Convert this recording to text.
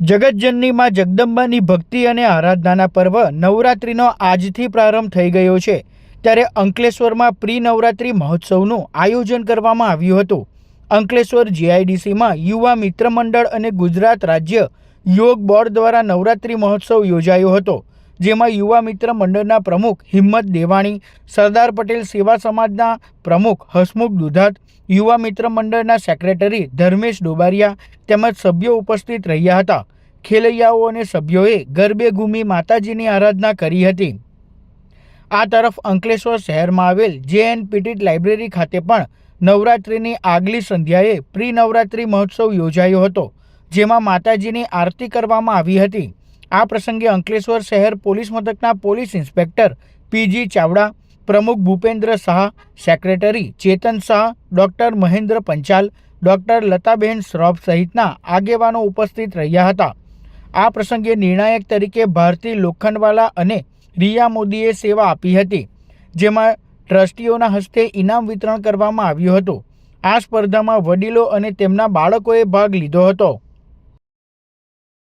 જગતજનની માં જગદંબાની ભક્તિ અને આરાધનાના પર્વ નવરાત્રિનો આજથી પ્રારંભ થઈ ગયો છે. ત્યારે અંકલેશ્વરમાં પ્રી નવરાત્રિ મહોત્સવનું આયોજન કરવામાં આવ્યું હતું. અંકલેશ્વર જીઆઈડીસીમાં યુવા મિત્ર મંડળ અને ગુજરાત રાજ્ય યોગ બોર્ડ દ્વારા નવરાત્રિ મહોત્સવ યોજાયો હતો. જેમાં યુવા મિત્ર મંડળના પ્રમુખ હિંમત દેવાણી, સરદાર પટેલ સેવા સમાજના પ્રમુખ હસમુખ દુધાત, યુવા મિત્ર મંડળના સેક્રેટરી ધર્મેશ ડોબારિયા તેમજ સભ્યો ઉપસ્થિત રહ્યા હતા. ખેલૈયાઓ અને સભ્યોએ ગરબે ઘૂમી માતાજીની આરાધના કરી હતી. આ તરફ અંકલેશ્વર શહેરમાં આવેલ જેએન પીટીટ લાઇબ્રેરી ખાતે પણ નવરાત્રિની આગલી સંધ્યાએ પ્રી નવરાત્રિ મહોત્સવ યોજાયો હતો, જેમાં માતાજીની આરતી કરવામાં આવી હતી. આ પ્રસંગે અંકલેશ્વર શહેર પોલીસ મથકના પોલીસ ઇન્સ્પેક્ટર પીજી ચાવડા, પ્રમુખ Bhupendra Shah, secretary Chetan Shah, doctor Mahendra Panchal, doctor Latabahen Shroff સહિતના આગેવાનો ઉપસ્થિત રહ્યા હતા. આ પ્રસંગે નિર્ણાયક તરીકે ભારતી લોખંડવાલા અને રિયા મોદીએ સેવા આપી હતી, જેમાં ટ્રસ્ટીઓના હસ્તે ઇનામ વિતરણ કરવામાં આવ્યું હતું. આ સ્પર્ધામાં વડીલો અને તેમના બાળકોએ ભાગ લીધો હતો.